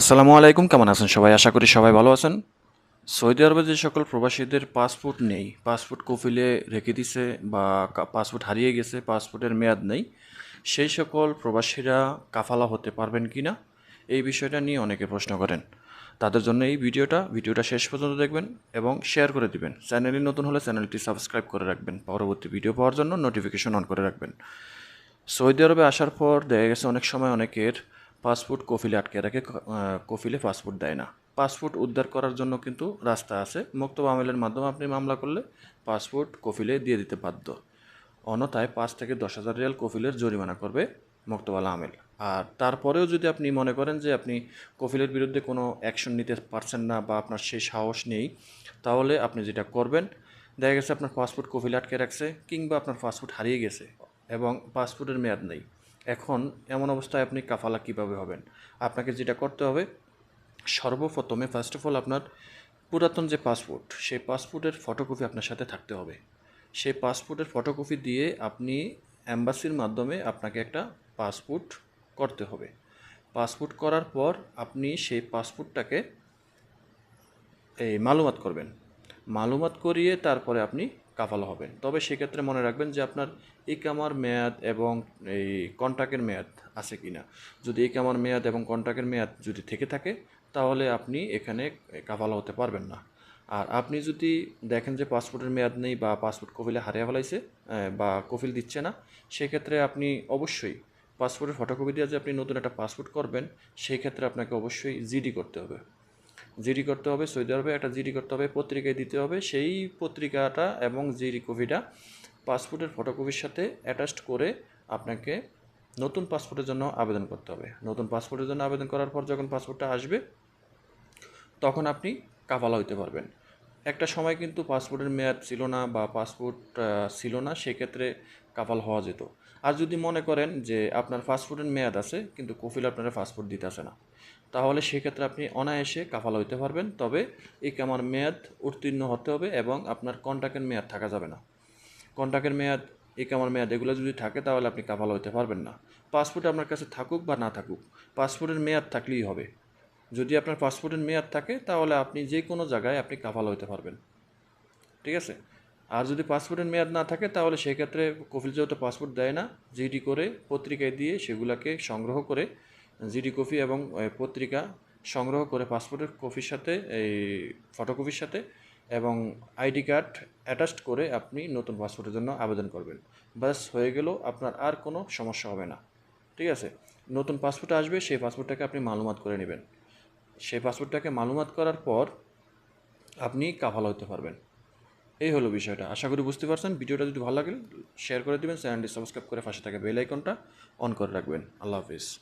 আসসালামু আলাইকুম, কেমন আছেন সবাই? আশা করি সবাই ভালো আছেন। সৌদি আরবে যে সকল প্রবাসীদের পাসপোর্ট নেই, পাসপোর্ট কফিলে রেখে দিছে বা পাসপোর্ট হারিয়ে গেছে, পাসপোর্টের মেয়াদ নেই, সেই সকল প্রবাসীরা কাফালা হতে পারবেন কি না, এই বিষয়টা নিয়ে অনেকে প্রশ্ন করেন। তাদের জন্য এই ভিডিওটা ভিডিওটা শেষ পর্যন্ত দেখবেন এবং শেয়ার করে দিবেন। চ্যানেলে নতুন হলে চ্যানেলটি সাবস্ক্রাইব করে রাখবেন। পরবর্তী ভিডিও পাওয়ার জন্য নোটিফিকেশন অন করে রাখবেন। সৌদি আরবে আসার পর দেখা গেছে অনেক সময় অনেকের পাসপোর্ট কফিলে আটকে রাখে কফিলে পাসপোর্ট দেয় না। পাসপোর্ট উদ্ধার করার জন্য কিন্তু রাস্তা আছে। মুক্ত আমেলের মাধ্যমে আপনি মামলা করলে পাসপোর্ট কফিলে দিয়ে দিতে বাধ্য। অন্যথায় পাঁচ থেকে দশ হাজার রিয়াল কফিলের জরিমানা করবে মুক্তবালা আমেল। আর তারপরেও যদি আপনি মনে করেন যে আপনি কফিলের বিরুদ্ধে কোনো অ্যাকশন নিতে পারছেন না বা আপনার সেই সাহস নেই, তাহলে আপনি যেটা করবেন, দেখা গেছে আপনার পাসপোর্ট কফিলে আটকে রাখছে কিংবা আপনার পাসপোর্ট হারিয়ে গেছে এবং পাসপোর্টের মেয়াদ নেই। এখন এমন অবস্থায় আপনি কাফালা কীভাবে হবেন? আপনাকে যেটা করতে হবে, সর্বপ্রথমে ফার্স্ট অফ অল আপনার পুরাতন যে পাসপোর্ট সেই পাসপোর্টের ফটোকপি আপনার সাথে থাকতে হবে। সেই পাসপোর্টের ফটোকপি দিয়ে আপনি অ্যাম্বাসির মাধ্যমে আপনাকে একটা পাসপোর্ট করতে হবে। পাসপোর্ট করার পর আপনি সেই পাসপোর্টটাকে এই মালুমাত করবেন। মালুমাত করিয়ে তারপরে আপনি কাফালা হবেন। তবে সেক্ষেত্রে মনে রাখবেন যে আপনার ইকামার মেয়াদ এবং এই কন্ট্রাক্টের মেয়াদ আছে কি না যদি ইকামার মেয়াদ এবং কন্ট্রাক্টের মেয়াদ যদি থেকে থাকে, তাহলে আপনি এখানে কাফালা হতে পারবেন না। আর আপনি যদি দেখেন যে পাসপোর্টের মেয়াদ নেই বা পাসপোর্ট কফিলে হারিয়ে ফেলাইছে বা কফিল দিচ্ছে না, সেক্ষেত্রে আপনি অবশ্যই পাসপোর্টের ফটোকপি দিয়ে যে আপনি নতুন একটা পাসপোর্ট করবেন সেই ক্ষেত্রে আপনাকে অবশ্যই জিডি করতে হবে। জিডি করতে হবে, সৌদি আরবে একটা জিডি করতে হবে, পত্রিকায় দিতে হবে। সেই পত্রিকাটা এবং জিডি কপিটা পাসপোর্টের ফটোকপির সাথে অ্যাটাচড করে আপনাকে নতুন পাসপোর্টের জন্য আবেদন করতে হবে। নতুন পাসপোর্টের জন্য আবেদন করার পর যখন পাসপোর্টটা আসবে, তখন আপনি কাফালা হইতে পারবেন। একটা সময় কিন্তু পাসপোর্টের মেয়াদ ছিল না বা পাসপোর্ট ছিল না, সেক্ষেত্রে কাফাল হওয়া যেত। আর যদি মনে করেন যে আপনার পাসপোর্টের মেয়াদ আছে, কিন্তু কফিল আপনারা পাসপোর্ট দিতে আসে না, তাহলে সেক্ষেত্রে আপনি অনায়াসে কাফাল হইতে পারবেন। তবে এই কামার মেয়াদ উত্তীর্ণ হতে হবে এবং আপনার কন্ট্রাক্টের মেয়াদ থাকা যাবে না। কন্ট্রাক্টের মেয়াদ, এই কামার মেয়াদ এগুলো যদি থাকে, তাহলে আপনি কাফাল হইতে পারবেন না। পাসপোর্ট আপনার কাছে থাকুক বা না থাকুক, পাসপোর্টের মেয়াদ থাকলেই হবে। যদি আপনার পাসপোর্টের মেয়াদ থাকে, তাহলে আপনি যে কোনো জায়গায় আপনি কাফাল হইতে পারবেন। ঠিক আছে? আর যদি পাসপোর্টের মেয়াদ না থাকে, তাহলে সেই সেক্ষেত্রে কফিল যেহেতু পাসপোর্ট দেয় না, জিডি করে পত্রিকায় দিয়ে সেগুলোকে সংগ্রহ করে, জিডি কপি এবং পত্রিকা সংগ্রহ করে পাসপোর্টের কপির সাথে, এই ফটোকপির সাথে এবং আইডি কার্ড অ্যাটাচড করে আপনি নতুন পাসপোর্টের জন্য আবেদন করবেন। ব্যাস, হয়ে গেল, আপনার আর কোনো সমস্যা হবে না। ঠিক আছে? নতুন পাসপোর্ট আসবে, সেই পাসপোর্টটাকে আপনি মালুমাত করে নেবেন। সেই পাসপোর্টটাকে মালুমাত করার পর আপনি কাফালা হতে পারবেন। এই হলো বিষয়টা। আশা করি বুঝতে পারছেন। ভিডিওটা যদি ভালো লাগে শেয়ার করে দেবেন। চ্যানেলটি সাবস্ক্রাইব করে পাশে থাকা বেল আইকনটা অন করে রাখবেন। আল্লাহ হাফিজ।